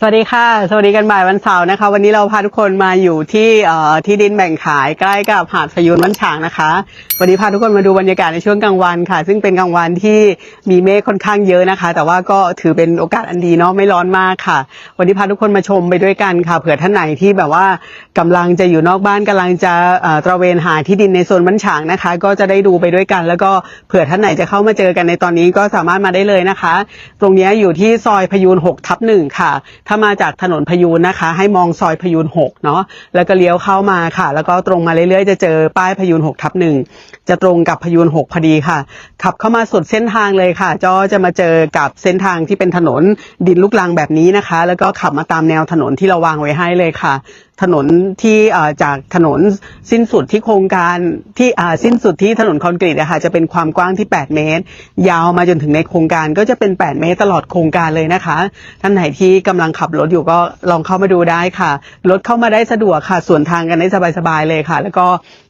สวัสดีค่ะ สวัสดีกันบ่ายวันเสาร์นะคะ วันนี้เราพาทุกคนมาอยู่ที่ที่ดินแบ่งขายใกล้กับหาดพยูนวันฉางนะคะ วันนี้พาทุกคนมาดูบรรยากาศในช่วงกลางวันค่ะ ซึ่งเป็นกลางวันที่มีเมฆค่อนข้างเยอะนะคะ แต่ว่าก็ถือเป็นโอกาสอันดีเนาะไม่ร้อนมากค่ะ วันนี้พาทุกคนมาชมไปด้วยกันค่ะ เผื่อท่านไหนที่แบบว่ากำลังจะอยู่นอกบ้านกำลังจะตระเวนหาที่ดินในโซนวันฉางนะคะ ก็จะได้ดูไปด้วยกัน แล้วก็เผื่อท่านไหนจะเข้ามาเจอกันในตอนนี้ก็สามารถมาได้เลยนะคะ ตรงนี้อยู่ที่ซอยพยูน6ทับหนึ่งค่ะถ้ามาจากถนนพยูนนะคะ ให้มองซอยพยูน6เนาะแล้วก็เลี้ยวเข้ามาค่ะ แล้วก็ตรงมาเรื่อยๆ จะเจอป้ายพยูน6ทับหนึ่งจะตรงกับพยูน6พอดีค่ะ ขับเข้ามาสุดเส้นทางเลยค่ะจอจะมาเจอกับเส้นทางที่เป็นถนนดินลูกรังแบบนี้นะคะ แล้วก็ขับมาตามแนวถนนที่เราวางไว้ให้เลยค่ะ ถนนที่จากถนนสิ้นสุดที่โครงการที่สิ้นสุดที่ถนนคอนกรีตอะคะจะเป็นความกว้างที่ 8 เมตร ยาวมาจนถึงในโครงการก็จะเป็น 8 เมตรตลอดโครงการเลยนะคะ ท่านไหนที่กำลังขับรถอยู่ก็ลองเข้ามาดูได้ค่ะ รถเข้ามาได้สะดวกค่ะ ส่วนทางกันได้สบายๆเลยค่ะ แล้วก็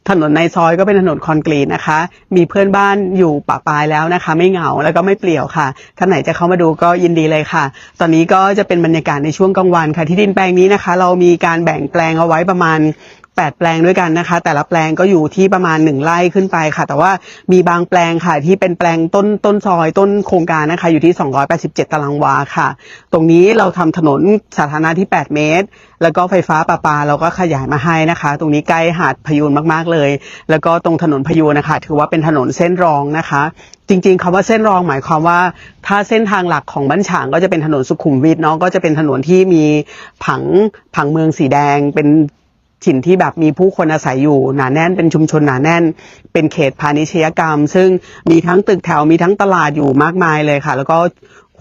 ถนนในซอยก็เป็นถนนคอนกรีตนะคะ มีเพื่อนบ้านอยู่ปะปายแล้วนะคะ ไม่เหงาแล้วก็ไม่เปลี่ยวค่ะท่านไหนจะเข้ามาดูก็ยินดีเลยค่ะ ตอนนี้ก็จะเป็นบรรยากาศในช่วงกลางวันค่ะ ที่ดินแปลงนี้นะคะ เรามีการแบ่งแปลงเอาไว้ประมาณ 8 แปลงด้วยกันนะคะ แต่ละแปลงก็อยู่ที่ประมาณ 1 ไร่ขึ้นไปค่ะ แต่ว่ามีบางแปลงค่ะที่เป็นแปลงต้นต้นซอยต้นโครงการนะคะ อยู่ที่ 287 ตารางวาค่ะ ตรงนี้เราทำถนนสาธารณะที่ 8 เมตร แล้วก็ไฟฟ้าประปาเราก็ขยายมาให้นะคะ ตรงนี้ใกล้หาดพยูนมากๆเลย แล้วก็ตรงถนนพยูนนะคะ ถือว่าเป็นถนนเส้นรองนะคะจริงๆคำว่าเส้นรองหมายความว่า ถ้าเส้นทางหลักของบ้านฉางก็จะเป็นถนนสุขุมวิทเนาะก็จะเป็นถนนที่มีผังผังเมืองสีแดงเป็น ถิ่นที่แบบมีผู้คนอาศัยอยู่หนาแน่นเป็นชุมชนหนาแน่น เป็นเขตพาณิชยกรรม ซึ่งมีทั้งตึกแถวมีทั้งตลาดอยู่มากมายเลยค่ะ แล้วก็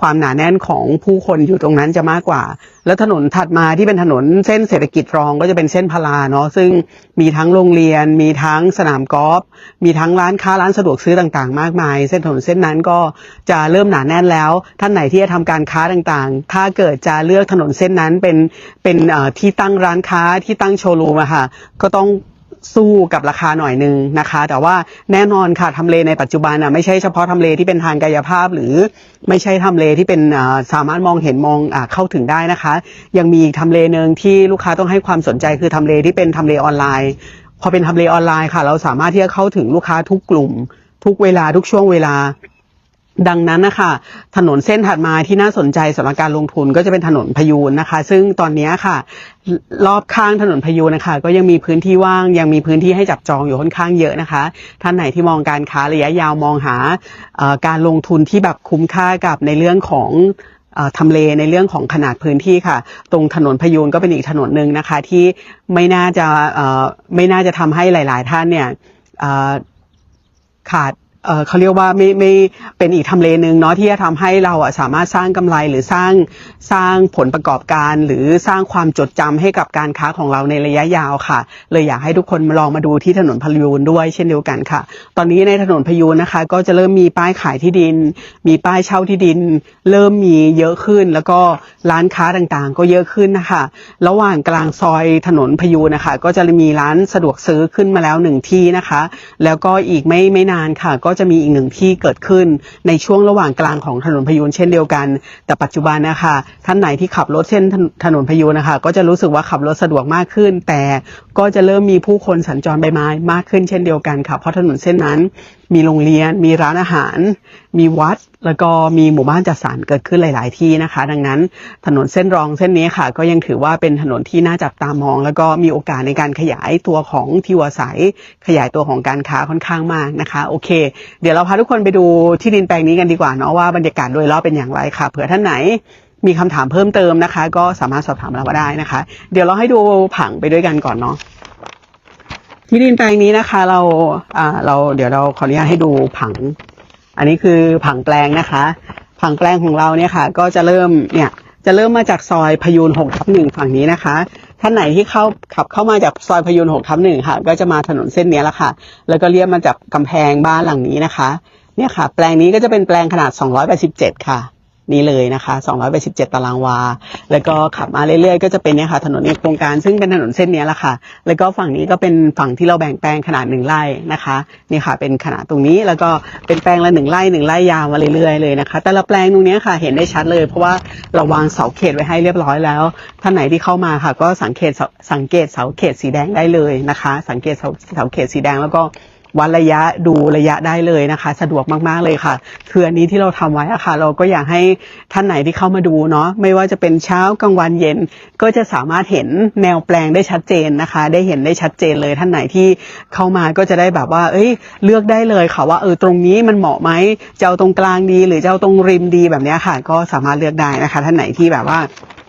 ความหนาแน่นของผู้คนอยู่ตรงนั้นจะมากกว่า แล้วถนนถัดมาที่เป็นถนนเส้นเศรษฐกิจรองก็จะเป็นเส้นพาราเนาะซึ่งมีทั้งโรงเรียน มีทั้งสนามกอล์ฟมีทั้งร้านค้าร้านสะดวกซื้อต่างๆ มากมาย เส้นถนนเส้นนั้นก็จะเริ่มหนาแน่นแล้ว ท่านไหนที่จะทำการค้าต่างๆ ถ้าเกิดจะเลือกถนนเส้นนั้นเป็นเป็นที่ตั้งร้านค้าที่ตั้งโชว์รูมอะค่ะก็ต้อง สู้กับราคาหน่อยหนึงนะคะ แต่ว่าแน่นอนค่ะทำเลในปัจจุบันอะไม่ใช่เฉพาะทำเลที่เป็นทางกายภาพ หรือไม่ใช่ทำเลที่เป็นอ่าสามารถมองเห็นมองอาเข้าถึงได้นะคะ ยังมีอีกทำเลหนึ่งที่ลูกค้าต้องให้ความสนใจคือทำเลที่เป็นทำเลออนไลน์ พอเป็นทำเลออนไลน์ค่ะ เราสามารถที่จะเข้าถึงลูกค้าทุกกลุ่ม ทุกเวลาทุกช่วงเวลา ดังนั้นนะคะถนนเส้นถัดมาที่น่าสนใจสำหรับการลงทุนก็จะเป็นถนนพยูนนะคะ ซึ่งตอนนี้ค่ะ รอบข้างถนนพยูนนะคะ ก็ยังมีพื้นที่ว่าง ยังมีพื้นที่ให้จับจองอยู่ค่อนข้างเยอะนะคะ ท่านไหนที่มองการค้าระยะยาวมองหาการลงทุนที่แบบคุ้มค่ากับในเรื่องของทำเลในเรื่องของขนาดพื้นที่ค่ะ ตรงถนนพยูนก็เป็นอีกถนนหนึ่งนะคะ ที่ไม่น่าจะไม่น่าจะทำให้หลาย ๆ ท่านเนี่ยขาด เขาเรียกว่าไม่ไม่เป็นอีกทำเลหนึ่งเนาะที่จะทำให้เราอะสามารถสร้างกำไรหรือสร้างสร้างผลประกอบการ หรือสร้างความจดจำให้กับการค้าของเราในระยะยาวค่ะ เลยอยากให้ทุกคนมาลองมาดูที่ถนนพยูนด้วยเช่นเดียวกันค่ะ ตอนนี้ในถนนพยูนนะคะ ก็จะเริ่มมีป้ายขายที่ดิน มีป้ายเช่าที่ดิน เริ่มมีเยอะขึ้น แล้วก็ร้านค้าต่างๆ ก็เยอะขึ้นนะคะ ระหว่างกลางซอยถนนพยูนนะคะ ก็จะมีร้านสะดวกซื้อขึ้นมาแล้วหนึ่งที่นะคะ แล้วก็อีกไม่ไม่นานค่ะก็จะมีอีกหนึ่งที่เกิดขึ้นในช่วงระหว่างกลางของถนนพยูนเช่นเดียวกัน แต่ปัจจุบันนะคะท่านไหนที่ขับรถเส้นถนถนนพยูนนะคะก็จะรู้สึกว่าขับรถสะดวกมากขึ้น แต่ก็จะเริ่มมีผู้คนสัญจรไปมามากขึ้นเช่นเดียวกันค่ะเพราะถนนเส้นนั้นมีโรงเรียน มีร้านอาหาร มีวัด แล้วก็มีหมู่บ้านจัดสรรเกิดขึ้นหลาย ๆ ที่นะคะ ดังนั้นถนนเส้นรองเส้นนี้ค่ะ ก็ยังถือว่าเป็นถนนที่น่าจับตามอง แล้วก็มีโอกาสในการขยายตัวของที่อยู่อาศัย ขยายตัวของการค้าค่อนข้างมากนะคะ โอเค เดี๋ยวเราพาทุกคนไปดูที่ดินแปลงนี้กันดีกว่าเนาะว่าบรรยากาศโดยรอบเป็นอย่างไรค่ะ เผื่อท่านไหนมีคำถามเพิ่มเติมนะคะ ก็สามารถสอบถามเราได้นะคะ เดี๋ยวเราให้ดูผังไปด้วยกันก่อนเนาะ ที่ดินแปลงนี้นะคะ เราอ่าเราเดี๋ยวเราขออนุญาตให้ดูผัง อันนี้คือผังแปลงนะคะ ผังแปลงของเราเนี่ยค่ะ ก็จะเริ่มเนี่ยจะเริ่มมาจากซอยพยูนหกทับหนึ่งฝั่งนี้นะคะ ท่านไหนที่เข้าขับเข้ามาจากซอยพยูนหกทับหนึ่งค่ะ ก็จะมาถนนเส้นนี้แหละค่ะ แล้วก็เลี้ยวมาจากกำแพงบ้านหลังนี้นะคะ เนี่ยค่ะ แปลงนี้ก็จะเป็นแปลงขนาด287ค่ะ นี้เลยนะคะ287 ตารางวา แล้วก็ขับมาเรื่อยๆ ก็จะเป็นเนี่ยค่ะถนนในโครงการซึ่งเป็นถนนเส้นนี้แหละค่ะ แล้วก็ฝั่งนี้ก็เป็นฝั่งที่เราแบ่งแปลงขนาดหนึ่งไร่นะคะนี่ค่ะเป็นขนาดตรงนี้แล้วก็เป็นแปลงละหนึ่งไร่หนึ่งไร่ยาวมาเรื่อยๆเลยนะคะ แต่ละแปลงตรงนี้ค่ะเห็นได้ชัดเลย เพราะว่าเราวางเสาเขตไว้ให้เรียบร้อยแล้วท่านไหนที่เข้ามาค่ะ ก็สังเกตเสาสังเกตเสาเขตสีแดงได้เลยนะคะ สังเกตเสาเสาเขตสีแดงแล้วก็ วัดระยะดูระยะได้เลยนะคะ สะดวกมากๆเลยค่ะ คืออันนี้ที่เราทำไว้อะค่ะ เราก็อยากให้ท่านไหนที่เข้ามาดูเนาะไม่ว่าจะเป็นเช้ากลางวันเย็น ก็จะสามารถเห็นแนวแปลงได้ชัดเจนนะคะ ได้เห็นได้ชัดเจนเลยท่านไหนที่เข้ามาก็จะได้แบบว่า เอ้ย เลือกได้เลยค่ะว่าเออตรงนี้มันเหมาะไหมจะเอาตรงกลางดี หรือจะเอาตรงริมดีแบบนี้ค่ะ ก็สามารถเลือกได้นะคะ ท่านไหนที่แบบว่า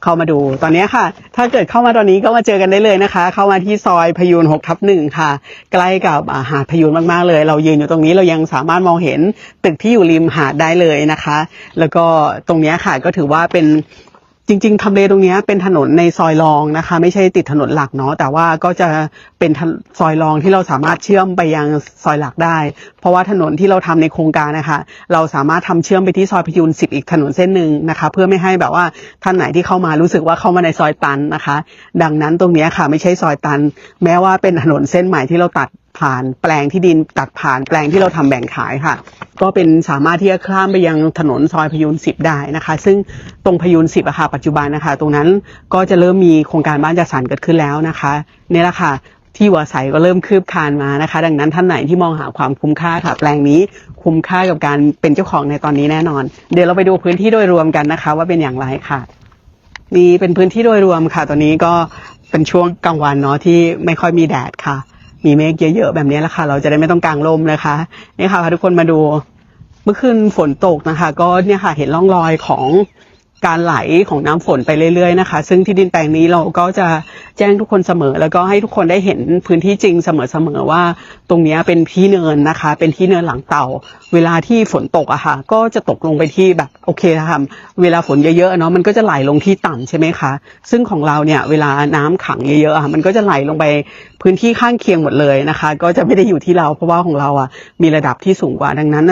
เข้ามาดู ตอนนี้ค่ะ ถ้าเกิดเข้ามาตอนนี้ก็มาเจอกันได้เลยนะคะ เข้ามาที่ซอยพยูน6ทับหนึ่งค่ะ ใกล้กับหาดพยูนมากๆเลย เรายืนอยู่ตรงนี้เรายังสามารถมองเห็นตึกที่อยู่ริมหาดได้เลยนะคะ แล้วก็ตรงนี้ค่ะก็ถือว่าเป็น จริง ๆทำเลตรงนี้เป็นถนนในซอยรองนะคะ ไม่ใช่ติดถนนหลักเนาะแต่ว่าก็จะเป็นซอยรองที่เราสามารถเชื่อมไปยังซอยหลักได้ เพราะว่าถนนที่เราทำในโครงการนะคะ เราสามารถทำเชื่อมไปที่ซอยพยูน10อีกถนนเส้นหนึ่งนะคะ เพื่อไม่ให้แบบว่าท่านไหนที่เข้ามารู้สึกว่าเข้ามาในซอยตันนะคะ ดังนั้นตรงนี้ค่ะไม่ใช่ซอยตัน แม้ว่าเป็นถนนเส้นใหม่ที่เราตัด ผ่านแปลงที่ดินตัดผ่านแปลงที่เราทำแบ่งขายค่ะ ก็เป็นสามารถที่จะข้ามไปยังถนนซอยพยูน10ได้นะคะ ซึ่งตรงพยูน10อะค่ะปัจจุบันนะคะ ตรงนั้นก็จะเริ่มมีโครงการบ้านจัดสรรเกิดขึ้นแล้วนะคะเนี่ยแหละค่ะที่หัวใสก็เริ่มคืบคลานมานะคะ ดังนั้นท่านไหนที่มองหาความคุ้มค่าค่ะ แปลงนี้คุ้มค่ากับการเป็นเจ้าของในตอนนี้แน่นอน เดี๋ยวเราไปดูพื้นที่โดยรวมกันนะคะ ว่าเป็นอย่างไรค่ะ นี่เป็นพื้นที่โดยรวมค่ะ ตอนนี้ก็เป็นช่วงกลางวันเนาะที่ไม่ค่อยมีแดดค่ะ มีเมฆเยอะๆแบบนี้แหละค่ะ เราจะได้ไม่ต้องกางร่มนะคะนี่ค่ะทุกคนมาดูเมื่อคืนฝนตกนะคะ ก็เนี่ยค่ะเห็นร่องรอยของ การไหลของน้ำฝนไปเรื่อยๆนะคะ ซึ่งที่ดินแปลงนี้เราก็จะแจ้งทุกคนเสมอ แล้วก็ให้ทุกคนได้เห็นพื้นที่จริงเสมอๆว่า ตรงนี้เป็นที่เนินนะคะ เป็นที่เนินหลังเต่า เวลาที่ฝนตกอะค่ะ ก็จะตกลงไปที่แบบโอเคนะคะเวลาฝนเยอะๆเนาะมันก็จะไหลลงที่ต่ำใช่ไหมคะซึ่งของเราเนี่ยเวลาน้ำขังเยอะๆอะมันก็จะไหลลงไปพื้นที่ข้างเคียงหมดเลยนะคะ ก็จะไม่ได้อยู่ที่เราเพราะว่าของเราอะมีระดับที่สูงกว่าดังนั้น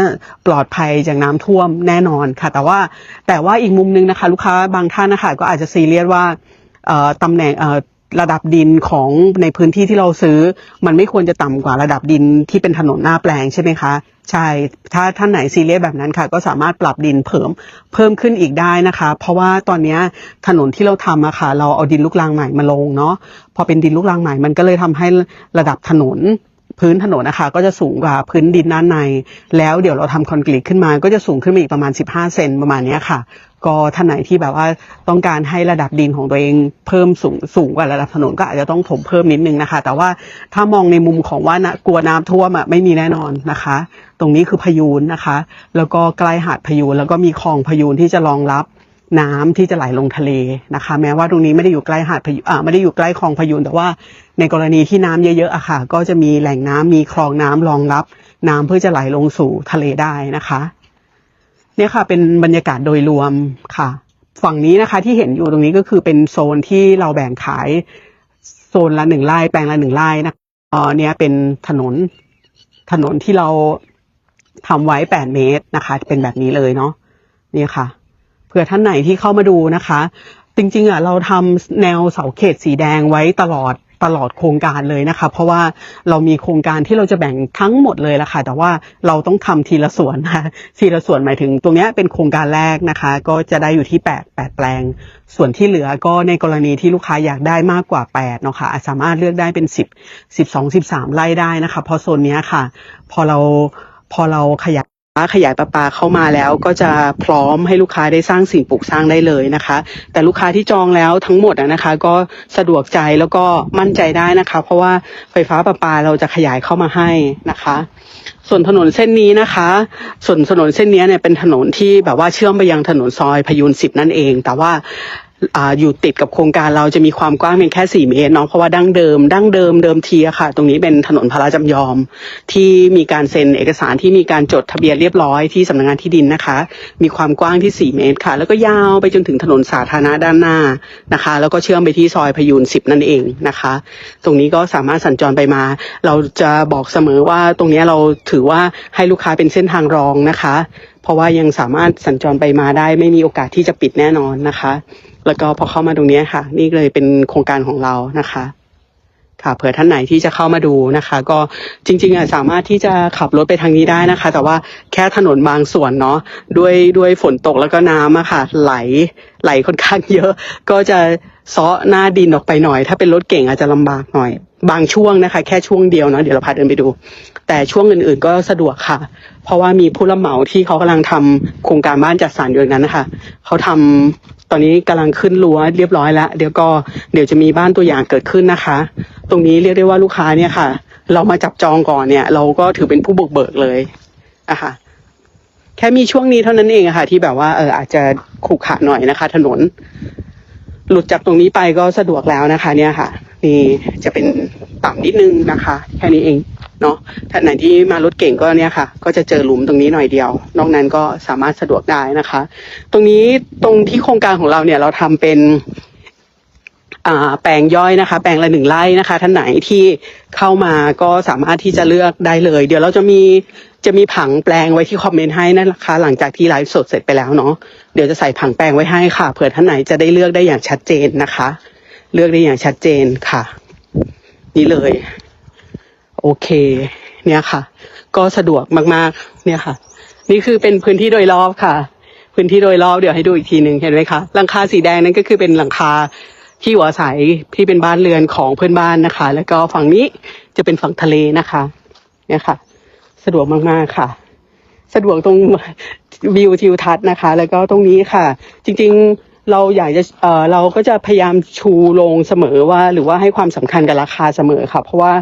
ปลอดภัยจากน้ำท่วมแน่นอนค่ะ แต่ว่าแต่ว่าอีกมุมนึงนะคะคะ ลูกค้าบางท่านนะคะก็อาจจะซีเรียสว่าตำแหน่งระดับดินของในพื้นที่ที่เราซื้อ มันไม่ควรจะต่ำกว่าระดับดินที่เป็นถนนหน้าแปลงใช่ไหมคะใช่ถ้าท่านไหนซีเรียสแบบนั้นค่ะ ก็สามารถปรับดินเพิ่มเพิ่มขึ้นอีกได้นะคะ เพราะว่าตอนนี้ถนนที่เราทำอะค่ะ เราเอาดินลูกรังใหม่มาลงเนาะพอเป็นดินลูกรังใหม่มันก็เลยทำให้ระดับถนน พื้นถนนนะคะก็จะสูงกว่าพื้นดินด้านใน แล้วเดี๋ยวเราทำคอนกรีตขึ้นมา ก็จะสูงขึ้นมาอีกประมาณ 15 เซนประมาณเนี้ยค่ะ ก็ท่านไหนที่แบบว่าต้องการให้ระดับดินของตัวเองเพิ่มสูงสูงกว่าระดับถนนก็อาจจะต้องถมเพิ่มนิดนึงนะคะ แต่ว่าถ้ามองในมุมของว่านะกลัวน้ำท่วมอะไม่มีแน่นอนนะคะ ตรงนี้คือพยูนนะคะ แล้วก็ใกล้หาดพยูนแล้วก็มีคลองพยูนที่จะรองรับ น้ำที่จะไหลลงทะเลนะคะ แม้ว่าตรงนี้ไม่ได้อยู่ใกล้หาดพยูนอ่าไม่ได้อยู่ใกล้คลองพยูนแต่ว่าในกรณีที่น้ำเยอะๆอะค่ะ ก็จะมีแหล่งน้ำมีคลองน้ำรองรับ น้ำเพื่อจะไหลลงสู่ทะเลได้นะคะเนี่ยค่ะ เป็นบรรยากาศโดยรวมค่ะ ฝั่งนี้นะคะที่เห็นอยู่ตรงนี้ก็คือเป็นโซนที่เราแบ่งขายโซนละหนึ่งไร่แปลงละหนึ่งไร่นะเออเนี่ยเป็นถนนถนนที่เราทำไว้แปดเมตรนะคะ เป็นแบบนี้เลยเนาะเนี่ยค่ะ ผื่อท่านไหนที่เข้ามาดูนะคะ จริงๆอะเราทำแนวเสาเขตสีแดงไว้ตลอดตลอดโครงการเลยนะคะ เพราะว่าเรามีโครงการที่เราจะแบ่งทั้งหมดเลยละค่ะ แต่ว่าเราต้องทำทีละส่วนนะคะทีละส่วนหมายถึงตรงนี้เป็นโครงการแรกนะคะ ก็จะได้อยู่ที่ 8 8 แปลง ส่วนที่เหลือก็ในกรณีที่ลูกค้าอยากได้มากกว่า8เนาะค่ะสามารถเลือกได้เป็น 10 12 13ไร่ได้นะคะ เพราะโซนนี้ค่ะ พอเราพอเราขยาย ขยายประปาเข้ามาแล้วก็จะพร้อมให้ลูกค้าได้สร้างสิ่งปลูกสร้างได้เลยนะคะ แต่ลูกค้าที่จองแล้วทั้งหมดนะคะ ก็สะดวกใจแล้วก็มั่นใจได้นะคะ เพราะว่าไฟฟ้าประปาเราจะขยายเข้ามาให้นะคะ ส่วนถนนเส้นนี้นะคะ ส่วนถนนเส้นนี้เนี่ยเป็นถนนที่แบบว่าเชื่อมไปยังถนนซอยพยูนสิบนั่นเอง แต่ว่า อยู่ติดกับโครงการเราจะมีความกว้างเพียงแค่สี่เมตรเนาะเพราะว่าดั้งเดิม ดั้งเดิมเดิมทีอะค่ะ ตรงนี้เป็นถนนพระราชจำยอม ที่มีการเซ็นเอกสารที่มีการจดทะเบียนเรียบร้อยที่สำนักงานที่ดินนะคะ มีความกว้างที่ 4 เมตรค่ะ แล้วก็ยาวไปจนถึงถนนสาธารณะด้านหน้านะคะ แล้วก็เชื่อมไปที่ซอยพยูน10 นั่นเองนะคะ ตรงนี้ก็สามารถสัญจรไปมา เราจะบอกเสมอว่าตรงนี้เราถือว่าให้ลูกค้าเป็นเส้นทางรองนะคะ เพราะว่ายังสามารถสัญจรไปมาได้ ไม่มีโอกาสที่จะปิดแน่นอนนะคะ แล้วก็พอเข้ามาตรงนี้ค่ะ นี่เลยเป็นโครงการของเรานะคะค่ะเผื่อท่านไหนที่จะเข้ามาดูนะคะ ก็จริงๆอะสามารถที่จะขับรถไปทางนี้ได้นะคะ แต่ว่าแค่ถนนบางส่วนเนาะด้วยด้วยฝนตกแล้วก็น้ำอะค่ะ ไหลไหลค่อนข้างเยอะ ก็จะ ซาะหน้าดินออกไปหน่อย ถ้าเป็นรถเก่งอาจจะลำบากหน่อย บางช่วงนะคะ แค่ช่วงเดียวเนาะเดี๋ยวเราพาเดินไปดู แต่ช่วงอื่นๆก็สะดวกค่ะ เพราะว่ามีผู้รับเหมาที่เขากำลังทำโครงการบ้านจัดสรรอยู่ยนั้นนะคะเขาทำตอนนี้กำลังขึ้นรั้วเรียบร้อยแล้วเดี๋ยวก็เดี๋ยวจะมีบ้านตัวอย่างเกิดขึ้นนะคะ ตรงนี้เรียกได้ว่าลูกค้าเนี่ยค่ะ เรามาจับจองก่อนเนี่ย เราก็ถือเป็นผู้บุกเบิกเลยอะค่ะแค่มีช่วงนี้เท่านั้นเองอะค่ะ ที่แบบว่าเอออาจจะขรุขระหน่อยนะคะ ถนน หลุดจากตรงนี้ไปก็สะดวกแล้วนะคะ เนี่ยค่ะ นี่จะเป็นต่ำนิดนึงนะคะ แค่นี้เองเนาะถ้าไหนที่มารถเก่งก็เนี่ยค่ะ ก็จะเจอหลุมตรงนี้หน่อยเดียว นอกนั้นก็สามารถสะดวกได้นะคะ ตรงนี้ตรงที่โครงการของเราเนี่ยเราทำเป็น แปลงย่อยนะคะ แปลงละหนึ่งไร่นะคะ ท่านไหนที่เข้ามาก็สามารถที่จะเลือกได้เลย เดี๋ยวเราจะมีจะมีผังแปลงไว้ที่คอมเมนต์ให้นะคะ หลังจากที่ไลฟ์สดเสร็จไปแล้วเนาะเดี๋ยวจะใส่ผังแปลงไว้ให้ค่ะเผื่อท่านไหนจะได้เลือกได้อย่างชัดเจนนะคะ เลือกได้อย่างชัดเจนค่ะ นี่เลย โอเค เนี่ยค่ะ ก็สะดวกมากๆ เนี่ยค่ะ นี่คือเป็นพื้นที่โดยรอบค่ะ พื้นที่โดยรอบเดี๋ยวให้ดูอีกทีหนึ่งเห็นไหมคะหลังคาสีแดงนั่นก็คือเป็นหลังคา ที่อยู่อาศัยที่เป็นบ้านเรือนของเพื่อนบ้านนะคะ แล้วก็ฝั่งนี้จะเป็นฝั่งทะเลนะคะเนี่ยค่ะ สะดวกมากๆค่ะ สะดวกตรงวิวทิวทัศน์นะคะ แล้วก็ตรงนี้ค่ะ จริงๆเราอยากจะเออเราก็จะพยายามชูลงเสมอว่า หรือว่าให้ความสำคัญกับราคาเสมอค่ะ เพราะว่า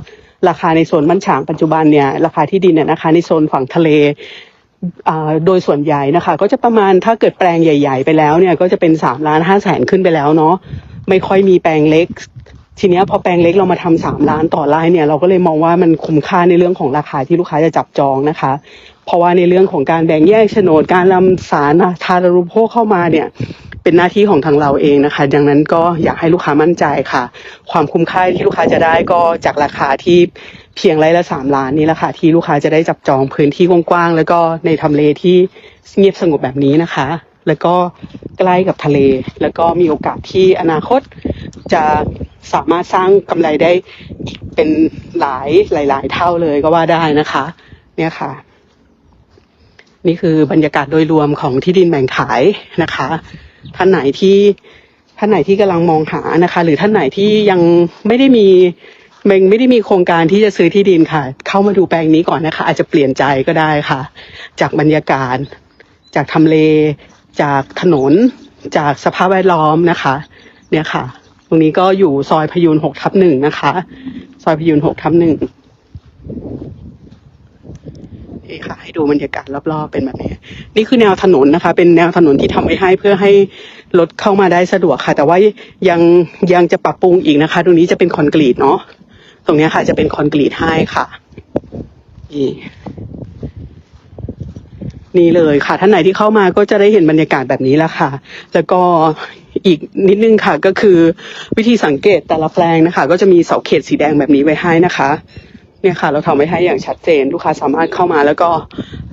ราคาในโซนบ้านฉางปัจจุบันเนี่ยราคาที่ดินเนี่ยนะคะ ในโซนฝั่งทะเลโดยส่วนใหญ่นะคะ ก็จะประมาณถ้าเกิดแปลงใหญ่ ๆ ไปแล้วเนี่ย ก็จะเป็นสามล้านห้าแสนขึ้นไปแล้วเนาะ ไม่ค่อยมีแปลงเล็ก ทีเนี้ยพอแปลงเล็กเรามาทำสามล้านต่อไร่เนี่ยเราก็เลยมองว่ามันคุ้มค่าในเรื่องของราคาที่ลูกค้าจะจับจองนะคะ เพราะว่าในเรื่องของการแบ่งแยกโฉนดการนำสารทารุโภคเข้ามาเนี่ยเป็นหน้าที่ของทางเราเองนะคะ ดังนั้นก็อยากให้ลูกค้ามั่นใจค่ะ ความคุ้มค่าที่ลูกค้าจะได้ก็จากราคาที่เพียงไร่ละสามล้านนี่แหละค่ะที่ลูกค้าจะได้จับจองพื้นที่กว้างๆแล้วก็ในทำเลที่เงียบสงบแบบนี้นะคะ แล้วก็ใกล้กับทะเล แล้วก็มีโอกาสที่อนาคตจะสามารถสร้างกำไรได้อีกเป็นหลายหลาย ๆ เท่าเลยก็ว่าได้นะคะ เนี่ยค่ะ นี่คือบรรยากาศโดยรวมของที่ดินแบ่งขายนะคะ ท่านไหนที่ท่านไหนที่กำลังมองหานะคะ หรือท่านไหนที่ยังไม่ได้มียังไม่ได้มีโครงการที่จะซื้อที่ดินค่ะ เข้ามาดูแปลงนี้ก่อนนะคะ อาจจะเปลี่ยนใจก็ได้ค่ะ จากบรรยากาศ จากทำเล จากถนนจากสภาพแวดล้อมนะคะ เนี่ยค่ะ ตรงนี้ก็อยู่ซอยพยูนหกทับหนึ่งนะคะ ซอยพยูนหกทับหนึ่งนี่ค่ะ ให้ดูบรรยากาศรอบๆเป็นแบบนี้ นี่คือแนวถนนนะคะ เป็นแนวถนนที่ทำไว้ให้เพื่อให้รถเข้ามาได้สะดวกค่ะ แต่ว่ายังยังจะปรับปรุงอีกนะคะ ตรงนี้จะเป็นคอนกรีตเนาะตรงนี้ค่ะ จะเป็นคอนกรีตให้ค่ะนี่ นี่เลยค่ะ ท่านไหนที่เข้ามาก็จะได้เห็นบรรยากาศแบบนี้แล้วค่ะ แล้วก็อีกนิดนึงค่ะก็คือวิธีสังเกตแต่ละแปลงนะคะ ก็จะมีเสาเขตสีแดงแบบนี้ไว้ให้นะคะเนี่ยค่ะ เราทำไว้ให้อย่างชัดเจนลูกค้าสามารถเข้ามาแล้วก็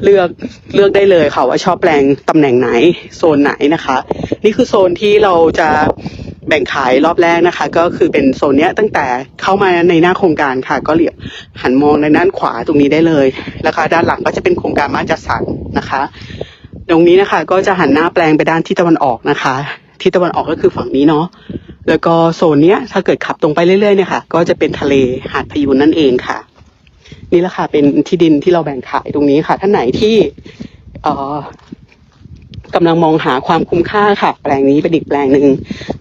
เลือกเลือกได้เลยค่ะว่าชอบแปลงตำแหน่งไหนโซนไหนนะคะ นี่คือโซนที่เราจะ แบ่งขายรอบแรกนะคะ ก็คือเป็นโซนเนี้ยตั้งแต่เข้ามาในหน้าโครงการค่ะ ก็เหลียวหันมองในด้านขวาตรงนี้ได้เลยแล้วก็ด้านหลังก็จะเป็นโครงการบ้านจัดสรรนะคะ ตรงนี้นะคะ ก็จะหันหน้าแปลงไปด้านทิศตะวันออกนะคะทิศตะวันออกก็คือฝั่งนี้เนาะแล้วก็โซนเนี้ยถ้าเกิดขับตรงไปเรื่อยๆเนี่ยค่ะ ก็จะเป็นทะเลหาดพยูนนั่นเองค่ะ นี่แหละค่ะเป็นที่ดินที่เราแบ่งขายตรงนี้ค่ะ ท่านไหนที่เออ กำลังมองหาความคุ้มค่าค่ะ แปลงนี้เป็นอีกแปลงหนึ่ง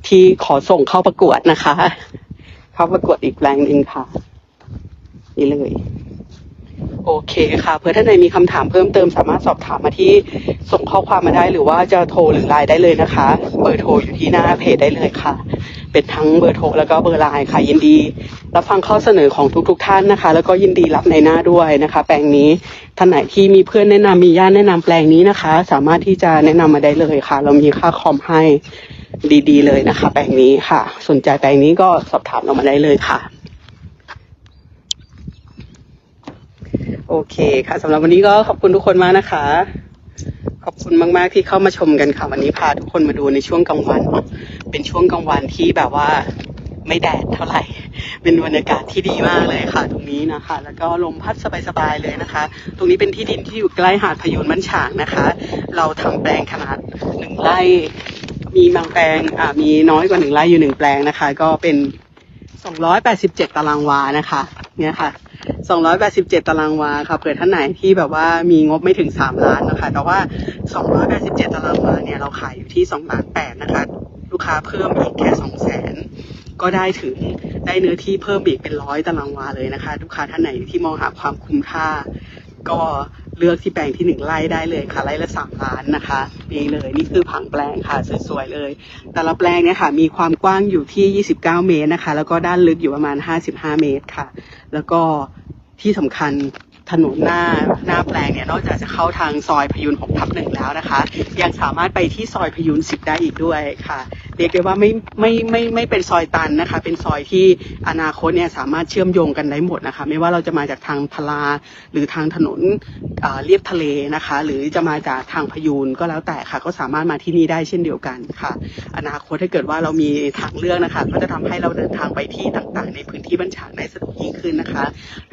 ที่ขอส่งเข้าประกวดนะคะ เข้าประกวดอีกแปลงหนึ่งค่ะ นี่เลย โอเคค่ะ เพื่อท่านใดมีคำถามเพิ่มเติมสามารถสอบถามมาที่ส่งข้อความมาได้หรือว่าจะโทรหรือไลน์ได้เลยนะคะ เบอร์โทรอยู่ที่หน้าเพจได้เลยค่ะ เป็นทั้งเบอร์โทรแล้วก็เบอร์ไลน์ค่ะ ยินดีรับฟังข้อเสนอของทุกๆทท่านนะคะ แล้วก็ยินดีรับในหน้าด้วยนะคะ แปลงนี้ท่านไหนที่มีเพื่อนแนะนำมีญาติแนะนำแปลงนี้นะคะ สามารถที่จะแนะนำมาได้เลยค่ะ เรามีค่าคอมให้ดีๆ เลยนะคะ แปลงนี้ค่ะ สนใจแปลงนี้ก็สอบถามเรามาได้เลยค่ะ โอเคค่ะสำหรับวันนี้ก็ขอบคุณทุกคนมากนะคะ ขอบคุณมาก ๆ ที่เข้ามาชมกันค่ะ วันนี้พาทุกคนมาดูในช่วงกลางวัน เป็นช่วงกลางวันที่แบบว่าไม่แดดเท่าไหร่ เป็นบรรยากาศที่ดีมากเลยค่ะ ตรงนี้นะคะ แล้วก็ลมพัดสบายๆเลยนะคะ ตรงนี้เป็นที่ดินที่อยู่ใกล้หาดพยูนมันฉางนะคะ เราทำแปลงขนาดหนึ่งไร่ มีบางแปลงอ่ามีน้อยกว่าหนึ่งไร่อยู่หนึ่งแปลงนะคะ ก็เป็น287ตารางวานะคะ เนี่ยค่ะ 287 ตารางวาค่ะเผื่อท่านไหนที่แบบว่ามีงบไม่ถึง 3 ล้านนะคะ แต่ว่า 287 ตารางวาเนี่ยเราขายอยู่ที่2ล้าน8นะคะ ลูกค้าเพิ่มอีกแค่2แสนก็ได้ถึงได้เนื้อที่เพิ่มอีกเป็นร้อยตารางวาเลยนะคะ ลูกค้าท่านไหนที่มองหาความคุ้มค่า ก็ เลือกที่แปลงที่หนึ่งไร่ได้เลยค่ะไร่ละสามล้านนะคะนี่เลยนี่คือผังแปลงค่ะสวยๆเลย แต่ละแปลงเนี่ยค่ะมีความกว้างอยู่ที่ 29 เมตรนะคะ แล้วก็ด้านลึกอยู่ประมาณ 55 เมตรค่ะ แล้วก็ที่สำคัญ ถนนหน้าหน้าแปลงเนี่ยนอกจากจะเข้าทางซอยพยุน6ทับหนึ่งแล้วนะคะ ยังสามารถไปที่ซอยพยุน10 ได้อีกด้วยค่ะเรียกได้ว่าไม่ไม่ไม่ไม่เป็นซอยตันนะคะ เป็นซอยที่อนาคตเนี่ยสามารถเชื่อมโยงกันได้หมดนะคะ ไม่ว่าเราจะมาจากทางพลาหรือทางถนนเอ่อเลียบทะเลนะคะ หรือจะมาจากทางพยูนก็แล้วแต่ค่ะ ก็สามารถมาที่นี่ได้เช่นเดียวกันค่ะ อนาคตถ้าเกิดว่าเรามีทางเลือกนะคะ ก็จะทำให้เราเดินทางไปที่ต่างๆ ในพื้นที่บัญชาได้สะดวกยิ่งขึ้นนะคะ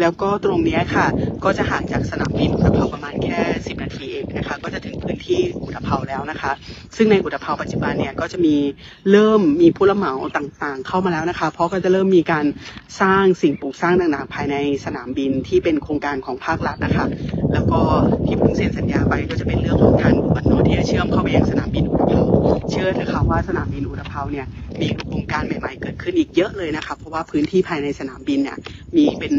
แล้วก็ตรงนี้ค่ะก็็จะห่างจากสนามบินอุตภเปาประมาณแค่ 10 นาทีเองนะคะ ก็จะถึงพื้นที่อุตภเปาแล้วนะคะ ซึ่งในอุตภเปาปัจจุบันเนี่ยก็จะมีเริ่มมีผู้รับเหมาต่างๆ เข้ามาแล้วนะคะ เพราะก็จะเริ่มมีการสร้างสิ่งปลูกสร้างต่างๆ ภายในสนามบินที่เป็นโครงการของภาครัฐนะคะ แล้วก็ที่เพิ่งเซ็นสัญญาไปก็จะเป็นเรื่องของทางด่วนเนที่จะเชื่อมเข้าไปยังสนามบินอุตภเปาเชื่อเถอะคะว่าสนามบินอุตภเปาเนี่ยมีโครงการใหม่ๆเกิดขึ้นอีกเยอะเลยนะคะ เพราะว่าพื้นที่ภายในสนามบินเนี่ยมีเป็น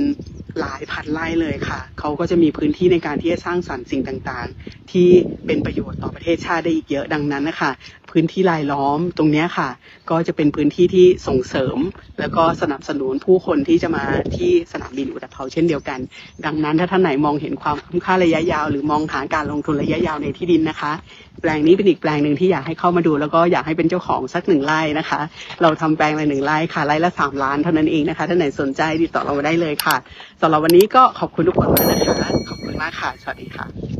หลายพันไร่เลยค่ะ เขาก็จะมีพื้นที่ในการที่จะสร้างสรรค์สิ่งต่างๆ ที่เป็นประโยชน์ต่อประเทศชาติได้อีกเยอะดังนั้นนะคะ พื้นที่รายล้อมตรงนี้ค่ะ ก็จะเป็นพื้นที่ที่ส่งเสริม แล้วก็สนับสนุนผู้คนที่จะมาที่สนามบินอุตภเปาเช่นเดียวกัน ดังนั้นถ้าท่านไหนมองเห็นความคุ้มค่าระยะยาว หรือมองหาการลงทุนระยะยาวในที่ดินนะคะ แปลงนี้เป็นอีกแปลงหนึ่งที่อยากให้เข้ามาดู แล้วก็อยากให้เป็นเจ้าของสักหนึ่งไร่นะคะ เราทำแปลงละหนึ่งไร่ค่ะไร่ละสามล้านเท่านั้นเองนะคะท่านไหนสนใจติดต่อเรามาได้เลยค่ะสำหรับวันนี้ก็ขอบคุณทุกคนมากนะคะขอบคุณมากค่ะสวัสดีค่ะ